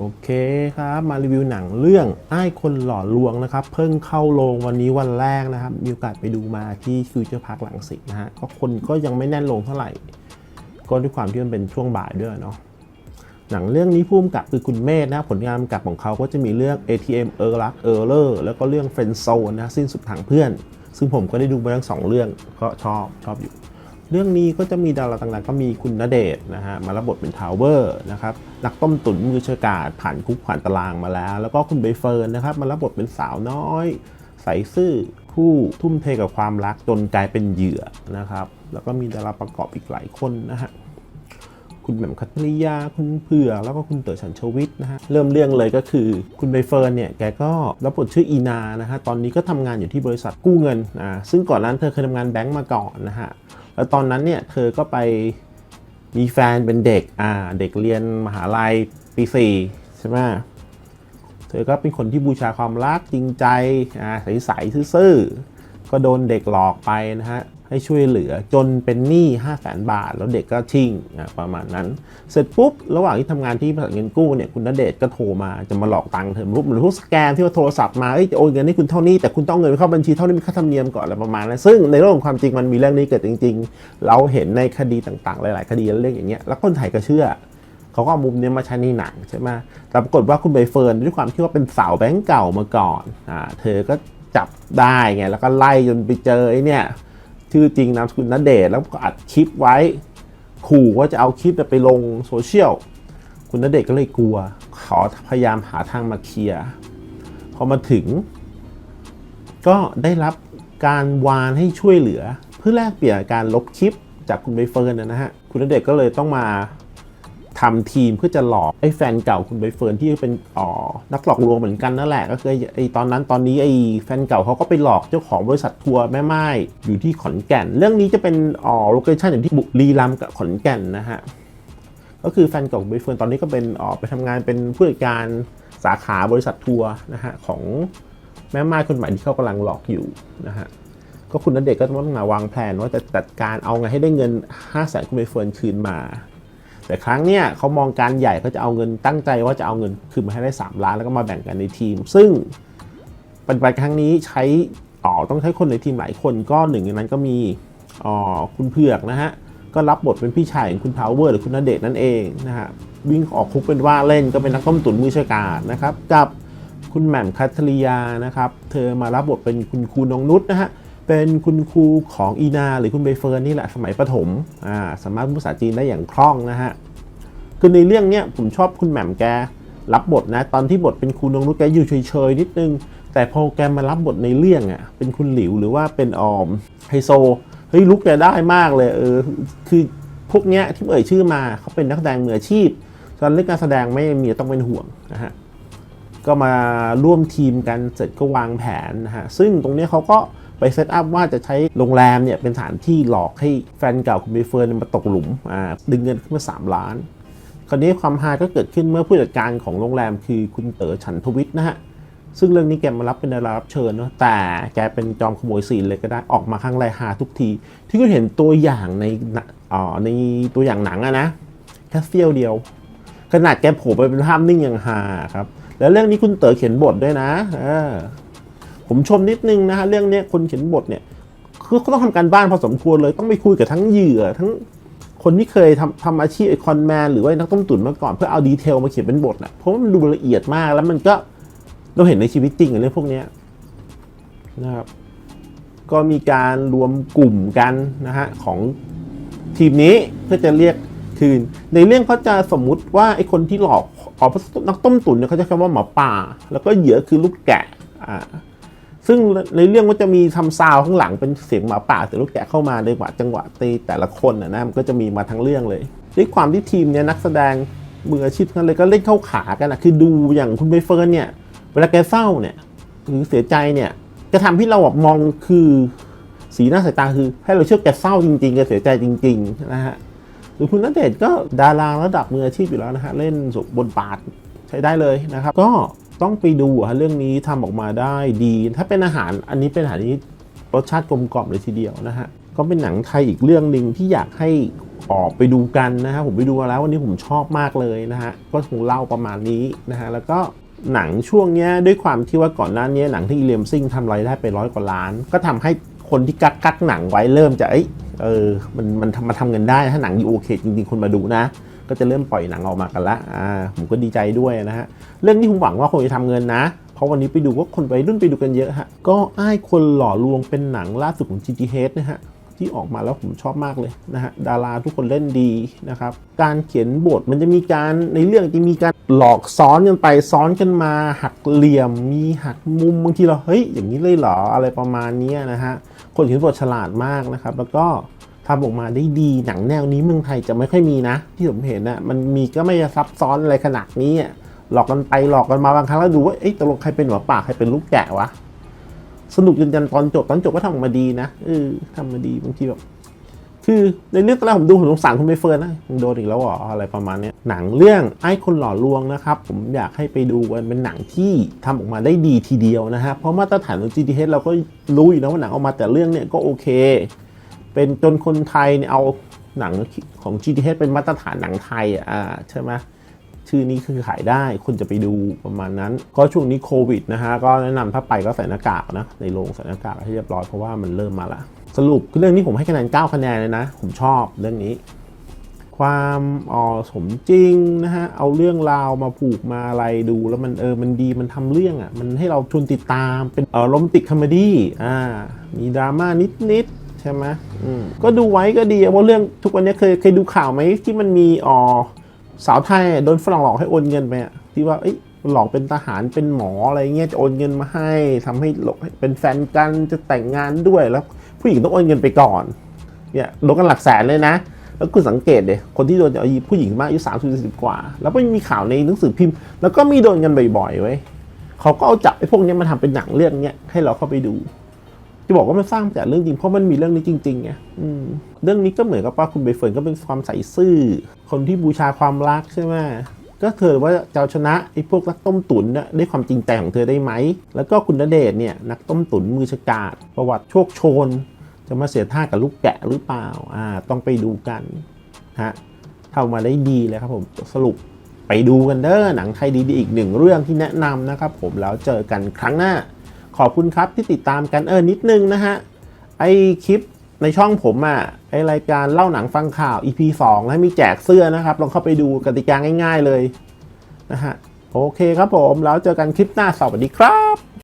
โอเคครับ มารีวิวหนังเรื่องไอ้ายคนหล่อลวงนะครับ เพิ่งเข้าโรงวันนี้วันแรกนะครับ มีโอกาสไปดูมาที่ฟิวเจอร์พาร์คหลังสิตนะฮะก็คนก็ยังไม่แน่นลงเท่าไหร่ ก็ด้วยความที่มันเป็นช่วงบ่ายด้วยเนาะหนังเรื่องนี้พุ่มกับคือคุณเมธนะผลงานกับของเขาก็จะมีเรื่อง ATM เออรักเออเลอร์แล้วก็เรื่อง Friend Zone นะสิ้นสุดทางเพื่อน ซึ่งผมก็ได้ดูมาทั้งสองเรื่องก็ชอบชอบอยู่ เรื่องนี้ก็จะมีดาราต่างๆ ก็มีคุณณเดชน์นะฮะมารับบทเป็นทาวเวอร์นะครับนักต้มตุ๋นมือเชกาดผ่านคุกผ่านตารางมาแล้ว แล้วก็คุณใบเฟิร์นนะครับมารับบทเป็นสาวน้อย ใสซื่อผู้ทุ่มเทกับความรักจนกลายเป็นเหยื่อนะครับ แล้วก็มีดาราประกอบอีกหลายคนนะฮะคุณแหม่มคัทริยาคุณเผือกแล้วก็คุณเต๋อฉันชวิทนะฮะเริ่มเรื่องเลยก็คือคุณใบเฟิร์นเนี่ยแกก็รับบทชื่ออีนานะฮะตอนนี้ก็ทำงานอยู่ที่บริษัทกู้เงินอ่าซึ่งก่อนนั้นเธอเคยทำงานแบงก์มาก่อนนะฮะ แล้วตอนนั้นเนี่ยเธอก็ไปมีแฟนเป็นเด็กอ่าเด็กเรียนมหาลัยปีสี่ใช่ไหมเธอก็เป็นคนที่บูชาความรักจริงใจอ่าใสๆซื่อๆก็โดนเด็กหลอกไปนะฮะ ให้ช่วยเหลือจนเป็นหนี้5 0 0แสนบาท แล้วเด็กก็ชิ่งอะประมาณนั้น เสร็จปุ๊บ ระหว่างที่ทำงานที่บริษัทเงินกู้เนี่ยคุณณเดชก็โทรมาจะมาหลอกตังค์เธอรูปหมือนพวกสแกนที่ว่าโทรศัพท์มาเอ้ยจะโอนเงินให้คุณเท่านี้แต่คุณต้องเงินไปเข้าบัญชีเท่านี้มีค่าธรรมเนียมก่อนอะไรประมาณนั้นซึ่งในโลกของความจริงมันมีเรื่องนี้เกิดจริง ๆ เราเห็นในคดีต่างๆ หลาย ๆ คดีเรื่องอย่างเงี้ยแล้วคนไทยก็เชื่อเขาก็เอามุมเนี้ยมาใช้ในหนังใช่ไหมแต่ปรากฏว่าคุณใบเฟิร์นด้วยความที่ว่าเป็นสาวแบงก์เก่ามาก่อน อ่า เธอก็จับได้ไง แล้วก็ไล่จนไปเจอไอ้เนี่ย ชื่อจริงนามสกุลนเดชแล้วก็อัดคลิปไว้ ขู่ว่าจะเอาคลิปไปลงโซเชียลคุณนเดชก็เลยกลัว ขอพยายามหาทางมาเคลียร์พอมาถึง ก็ได้รับการวานให้ช่วยเหลือ เพื่อแลกเปลี่ยนการลบคลิปจากคุณใบเฟิร์นนะฮะคุณณเดชก็เลยต้องมา ทำทีมเพื่อจะหลอกไอ้แฟนเก่าคุณใบเฟิร์นที่เป็นอ๋อนักหลอกลวงเหมือนกันนั่นแหละ ก็คือไอ้ตอนนั้นตอนนี้ไอ้แฟนเก่าเขาก็ไปหลอกเจ้าของบริษัททัวร์แม่ไม้อยู่ที่ขอนแก่น เรื่องนี้จะเป็นอ๋อโลเคชั่นอยู่ที่บุรีรัมย์กับขอนแก่นนะฮะก็คือแฟนเก่าของใบเฟิร์นตอนนี้ก็เป็นอ๋อไปทำงานเป็นผู้จัดการสาขาบริษัททัวร์นะฮะของแม่ไม้คนใหม่ที่เขากำลังหลอกอยู่นะฮะก็คุณณเดชน์ก็ต้องมาวางแผนว่าจะจัดการเอาไงให้ได้เงิน 5 0 0แสนคุณใบเฟิร์นคืนมา แต่ครั้งเนี้ยเขามองการใหญ่เขาจะเอาเงินตั้งใจว่าจะเอาเงินคืนมาให้ได้ 3 ล้านแล้วก็มาแบ่งกันในทีม ซึ่งปฏิบัติครั้งนี้ใช้อ๋อต้องใช้คนในทีมหลายคนก็หนึ่งในนั้นก็มีอ๋อคุณเผือกนะฮะก็รับบทเป็นพี่ชายของคุณทาวเวอร์หรือคุณณเดชน์นั่นเองนะฮะวิ่งออกคุกเป็นว่าเล่นก็เป็นนักต้มตุ๋นมือชกาดนะครับกับคุณแหม่มคัทริยานะครับ เธอมารับบทเป็นคุณครูน้องนุชนะฮะ เป็นคุณครูของอีนา หรือคุณใบเฟิร์นนี่แหละสมัยประถมอ่าสามารถพูดภาษาจีนได้อย่างคล่องนะฮะคือในเรื่องเนี้ยผมชอบคุณแหม่มแกรับบทนะ ตอนที่บทเป็นครูนงนุชแกอยู่เฉยๆนิดนึง แต่พอแกมารับบทในเรื่องอะเป็นคุณหลิวหรือว่าเป็นออมไฮโซเฮ้ยลุกแกได้มากเลยเออคือพวกเนี้ยที่เอ่ยชื่อมาเขาเป็นนักแสดงมืออาชีพตอนเรื่องการแสดงไม่มีต้องเป็นห่วงนะฮะก็มาร่วมทีมกันเสร็จก็วางแผนนะฮะซึ่งตรงเนี้ยเขาก็ ไปเซตอัพว่าจะใช้โรงแรมเนี่ยเป็นสถานที่หลอกให้แฟนเก่าคุณใบเฟิร์นมาตกหลุมอ่าดึงเงินขึ้นมา 3 ล้าน คราวนี้ความฮาก็เกิดขึ้นเมื่อผู้จัดการของโรงแรมคือคุณเต๋อฉันทวิทย์นะฮะซึ่งเรื่องนี้แกมารับเป็นดารารับเชิญเนาะแต่แกเป็นจอมขโมยซีนเลยก็ได้ออกมาข้างไรหาทุกที ที่คุณเห็นตัวอย่างในอ๋อในตัวอย่างหนังอะนะแค่เสี้ยวเดียว ขนาดแกโผล่ไปเป็นภาพนิ่งอย่างฮาครับ แล้วเรื่องนี้คุณเต๋อเขียนบทด้วยนะ เออ ผมชมนิดนึงนะฮะเรื่องนี้คนเขียนบทเนี่ยคือเขาต้องทำการบ้านพอสมควรเลยต้องไปคุยกับทั้งเหยื่อทั้งคนที่เคยทำทำอาชีพไอคอนแมนหรือว่านักต้มตุ๋นมาก่อนเพื่อเอาดีเทลมาเขียนเป็นบทนะเพราะว่ามันดูละเอียดมากแล้วมันก็เราเห็นในชีวิตจริงอะเรื่องพวกนี้นะครับก็มีการรวมกลุ่มกันนะฮะของทีมนี้เพื่อจะเรียกคืน ในเรื่องเขาจะสมมุติว่าไอคนที่หลอกออกนักต้มตุ๋นเนี่ยเขาจะคำว่าหมอป่า แล้วก็เหยื่อคือลูกแกะอ่า ซึ่งในเรื่องก็จะมีทำซาวข้างหลังเป็นเสียงหมาป่าแต่ลูกแกะเข้ามาในจังหวะจังหวะตีแต่ละคนนะนะมันก็จะมีมาทั้งเรื่องเลยด้วยความที่ทีมเนี่ยนักแสดงมืออาชีพทั้งนั้นเลยก็เล่นเข้าขากันนะคือดูอย่างคุณใบเฟิร์นเนี่ย เวลาแกเศร้าเนี่ยหรือเสียใจเนี่ยจะทำให้เราแบบมองคือสีหน้าสายตาคือ ให้เราเชื่อแกเศร้าจริงๆแกเสียใจจริง ๆ นะฮะหรือคุณณเดชก็ดาราระดับมืออาชีพอยู่แล้วนะฮะเล่นสมบทบาทใช้ได้เลยนะครับ ก็ ต้องไปดูอะเรื่องนี้ทำออกมาได้ดี ถ้าเป็นอาหารอันนี้เป็นอาหารที่รสชาติกลมกล่อมเลยทีเดียวนะฮะก็เป็นหนังไทยอีกเรื่องหนึ่งที่อยากให้ออกไปดูกันนะฮะผมไปดูมาแล้ววันนี้ผมชอบมากเลยนะฮะก็คงเล่าประมาณนี้นะฮะแล้วก็หนังช่วงนี้ด้วยความที่ว่าก่อนหน้านี้หนังที่อีเลียมซิงทำรายได้ไปร้อยกว่าล้าน ก็ทำให้คนที่กักกักหนังไว้เริ่มจะเอ้ยเออมันมันทำมาทำเงินได้ถ้าหนังดีโอเคจริงๆคนมาดูนะ ก็จะเริ่มปล่อยหนังออกมากันละอ่าผมก็ดีใจด้วยนะฮะเรื่องนี้ผมหวังว่าคงจะทำเงินนะ เพราะวันนี้ไปดูว่าคนวัยรุ่นไปดูกันเยอะฮะก็อ้ายคนหล่อลวงเป็นหนังล่าสุดของ GTH นะฮะที่ออกมาแล้วผมชอบมากเลยนะฮะดาราทุกคนเล่นดีนะครับการเขียนบทมันจะมีการในเรื่องจะมีการหลอกซ้อนกันไปซ้อนกันมาหักเหลี่ยม มีหักมุมบางทีเราเฮ้ยอย่างนี้เลยเหรออะไรประมาณนี้นะฮะคนเขียนบทฉลาดมากนะครับ แล้วก็ ทำออกมาได้ดีหนังแนวนี้เมืองไทยจะไม่ค่อยมีนะ ที่ผมเห็นนะมันมีก็ไม่ซับซ้อนอะไรขนาดนี้หลอกกันไปหลอกกันมาบางครั้งแล้วดูว่าเอ๊ะตกลงใครเป็นหัวป่าใครเป็นลูกแกะวะสนุกจนยันตอนจบตอนจบก็ทำออกมาดีนะเออทำมาดีบางทีแบบคือในเรื่องตอนแรกผมดูผมสงสารคุณใบเฟิร์นนะโดนอีกแล้วหรออะไรประมาณนี้หนังเรื่องไอ้คนหล่อลวงนะครับ ผมอยากให้ไปดูกันเป็นหนังที่ทำออกมาได้ดีทีเดียวนะฮะเพราะมาตรฐานของ GTH เราก็รู้อยู่นะว่าหนังออกมาแต่เรื่องเนี่ยก็โอเค เป็นจนคนไทยเนี่ยเอาหนังของ GTH เป็นมาตรฐานหนังไทยอะอ่าใช่ไหมชื่อนี้คือขายได้คนจะไปดูประมาณนั้น ก็ช่วงนี้โควิดนะฮะก็แนะนำถ้าไปก็ใส่หน้ากากนะในโรงใส่หน้ากากให้เรียบร้อยเพราะว่ามันเริ่มมาละสรุปเรื่องนี้ผมให้คะแนน 9 คะแนนเลยนะ ผมชอบเรื่องนี้ ความออสมจริงนะฮะเอาเรื่องราวมาผูกมาอะไรดู แล้วมันเออมันดีมันทำเรื่องอะมันให้เราชวนติดตามเป็นเออโรแมนติกคอมเมดี้อ่ามีดราม่านิดๆ ใช่ไหมอืมก็ดูไว้ก็ดีเพราะเรื่องทุกวันนี้เคยเคยดูข่าวไหมที่มันมีอ๋อสาวไทยโดนฝรั่งหลอกให้โอนเงินไปอะที่ว่าเอ้ยหลอกเป็นทหารเป็นหมออะไรเงี้ยจะโอนเงินมาให้ทำให้หลอกให้เป็นแฟนกันจะแต่งงานด้วยแล้ว ผู้หญิงต้องโอนเงินไปก่อนเนี่ยโดนกันหลักแสนเลยนะ แล้วคุณสังเกตเลยคนที่โดนเอาผู้หญิงมากอายุสามสิบสิบกว่า แล้วก็มีข่าวในหนังสือพิมพ์ แล้วก็มีโดนกันบ่อยๆไว้ยเขาก็เอาจับไอ้พวกเนี้ยมาทำเป็นหนังเรื่องเนี้ยให้เราเข้าไปดู จะบอกว่ามันสร้างจากเรื่องจริงเพราะมันมีเรื่องนี้จริงๆไงอืมเรื่องนี้ก็เหมือนกับว่าคุณใบเฟิร์นก็เป็นความใส่ซื่อ คนที่บูชาความรักใช่ไหมก็เธอว่าจะเอาชนะไอ้พวกนักต้มตุ๋นน่ะด้วยความจริงใจของเธอได้ไหม แล้วก็คุณณเดชน์เนี่ยนักต้มตุ๋นมือฉกาจประวัติโชคโชน จะมาเสียท่ากับลูกแกะหรือเปล่าอ่าต้องไปดูกันฮะทำมาได้ดีเลยครับผมสรุปไปดูกันเด้อหนังไทยดีๆอีกหนึ่งเรื่องที่แนะนำนะครับผมแล้วเจอกันครั้งหน้า ขอบคุณครับที่ติดตามกันเออนิดนึงนะฮะ ไอคลิปในช่องผมอะ่ะไอรายการเล่าหนังฟังข่าว EP 2แล้วมีแจกเสื้อนะครับ ลองเข้าไปดูกติกาง่าย ๆเลยนะฮะ โอเคครับผม แล้วเจอกันคลิปหน้าสวัสดีครับ